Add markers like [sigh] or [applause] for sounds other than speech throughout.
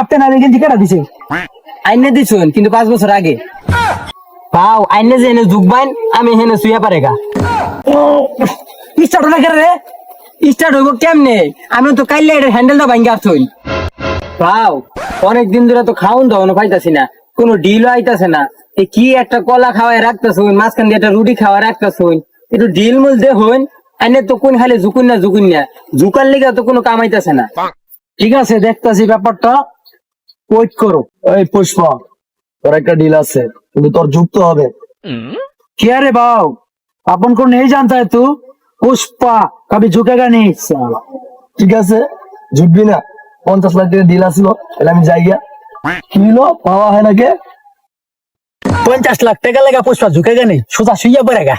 আপনি না গেঞ্জি কেটা দিছে। আইনে দিছুন কিন্তু পাঁচ বছর আগে। পাও আইনে যে এনে যুগবাইন আমি হেনে শুয়ে স্টার্ট না রে? স্টার্ট হইব কেমনে? আমি তো কাইলে হ্যান্ডেলটা ভাঙ্গা আসুন পাও অনেক দিন ধরে তো খাওন দাওয়ানো পাইতাছি না। কোনো ডিলও আইতাছে না। কি একটা কলা খাওয়াই রাখতেছুন মাঝখান দিয়ে একটা রুটি খাওয়াই রাখতেছুন। একটু ডিল মুল দে হইন আইনে তো কোন খালি ঝুকুন না ঝুকুন না। ঝুকার লিগা তো কোনো কামাইতাছে না। ঠিক আছে দেখতাছি ব্যাপারটা। ওয়েট করো। এই পুষ্পা তোর একটা ডিল আছে কিন্তু তোর যুক্ত হবে। কে রে भाव আপন को নেই জানতা তু? পুষ্পা কবি कभी झुकेगा ঠিক আছে ঝুঁকবি না। পঞ্চাশ লাখ ডিল আসলো তাহলে আমি যাই গিয়া। কিলো পাওয়া হয় নাকি? পঞ্চাশ লাখ টাকা লাগা পুষ্পা ঝুঁকে গেনি সোজা শুইয়া পড়ে গা।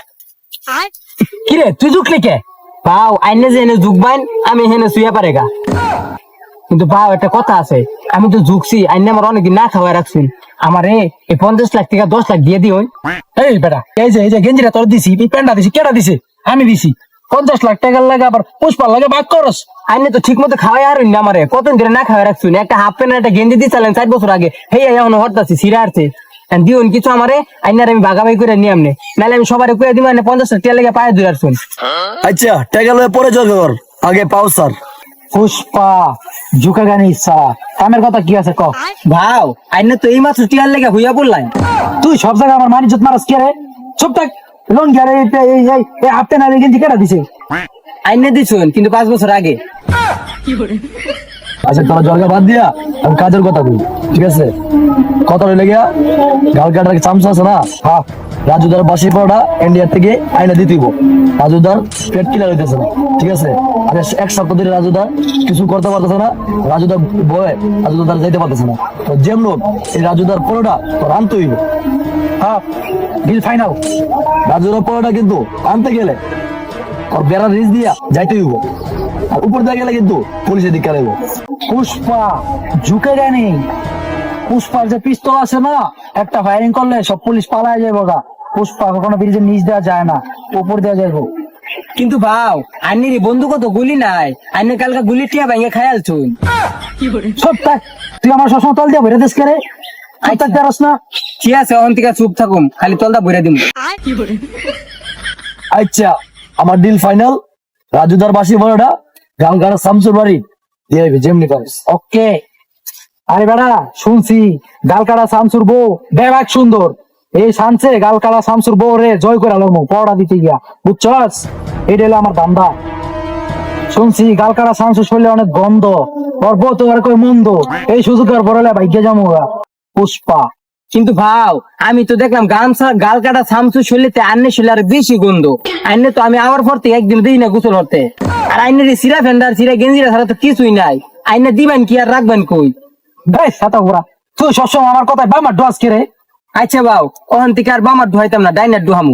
কিরে তুই ঝুঁকলি কে? ভাও আইনে যে এনে ঢুকবাইন আমি হেনে শুয়ে পারে গা। কিন্তু পাও একটা কথা আছে। আমি তো ঝুঁকছি, আইনে আমার অনেকদিন না খাওয়াই রাখছি। আমার এই পঞ্চাশ লাখ টাকা দশ লাখ দিয়ে দিও। এই বেটা, এই যে এই যে গেঞ্জিটা তোর দিছি, এই প্যান্টটা দিছি কেটা দিছে? আমি দিছি। পঞ্চাশ লাখ টাকার লাগে আবার পুষ্পার লাগে বাক করস। আইনে তো ঠিক মতো খাওয়াই আর না আমারে। কতদিন ধরে না খাওয়াই রাখছি? একটা হাফ প্যান্ট একটা গেঞ্জি দিয়েছিলেন চার বছর আগে। হেই এখন হরতাছি সিরা আসছে দিওন কিছু আমারে? আইনার আমি ভাগাভাগি করে নিয়ে আমনে। নাহলে আমি সবার কুয়ে দিব পঞ্চাশ লাখ টাকা লেগে পায়ে ধরে আসুন আচ্ছা টাকা লয়ে পরে যোগ আগে পাও, স্যার। পুষ্পা জুকা গানি ইচ্ছা। কামের কথা কি আছে ক? ভাও আইনে তো এই মাত্র টিয়ার লেগে হুইয়া বললাই তুই সব জায়গায় আমার মানি জুত মারাস কে রে? চুপ থাক লোন গেলে এই এই এই হাফতে না কিন্তু কেটা দিছে? [laughs] আইনে দিছুন কিন্তু পাঁচ বছর আগে। কি করে আচ্ছা তোরা জলগা বাদ দিয়া আমি কাজের কথা বলি ঠিক আছে? কথা রইলে গিয়া গাল কাটার চামচ আছে না? হ্যাঁ রাজুদার বাসি পড়া ইন্ডিয়া থেকে আইনা দিতেইব রাজুদার পেট কিলার হইতেছে না ঠিক আছে? আর এক সপ্তাহ ধরে রাজুদার কিছু করতে পারতেছে না রাজুদার বয়ে রাজুদার যাইতে পারতেছে না। তো যেমন হোক, এই রাজুদার পরোটা তোর আনতে হইব। হ্যাঁ ফাইনাল। রাজুদার পরোটা কিন্তু আনতে গেলে তোর বেড়ার রিস দিয়া যাইতে হইব। আর উপর দিয়ে গেলে কিন্তু পুলিশের দিকে লাগবে পুষ্পা নেই পুষ্পার যে পিস্তল আছে না একটা ফায়ারিং করলে সব পুলিশ পালায় যাবে গা। পুষ্পা কখনো ব্রিজের নিচ দেওয়া যায় না উপর দেওয়া যাইব। কিন্তু ভাও আইনের বন্ধুক তো গুলি নাই। আইনে কালকে গুলি টিয়া ভাঙে খায়াল ছুন সব তুই আমার সবসময় তল দিয়ে ভরে দেশ আই থাক দেরস না? ঠিক আছে অহন থেকে চুপ থাকুম খালি তলটা বইরা দিম। আচ্ছা। আমার ডিল ফাইনাল রাজুদার বাসি বড়টা গালগাড়া শামসুর বাড়ি, দিয়ে যেমনি পারিস। ওকে। আরে বেড়া, শুনছি গালকাড়া শামসুর বউ বেবাক সুন্দর। এই শানছে গালকাড়া শামসুর বউ রে, জয় করে আলো পড়া দিতে গিয়া। বুঝছস? এটা হলো আমার ধান্দা শুনছি গালকাড়া শামসুর শরীরে অনেক গন্ধ, ওর তো আর কই মন্দ। এই সুযোগ আর বড়লে ভাগ্যে যাব পুষ্পা। কিন্তু ভাও, আমি তো দেখলাম গান গাল কাটা সামসু শুলিতে আন্নে শুলে আর বেশি গন্ধ। আন্নে তো আমি আমার পর একদিন দিই না গোসল হতে আর আইনে এই সিরা ফেন্ডার, সিরা গেঞ্জিরা ছাড়া তো কিছুই নাই। আইনে দিবেন কি আর রাখবেন কই? ভাই, সাতা ঘোরা তুই সবসময় আমার কথায় বামার কে আচ্ছা বাও ওখান থেকে আর বামার ধোয়াইতাম না ডাইনার ডুহামু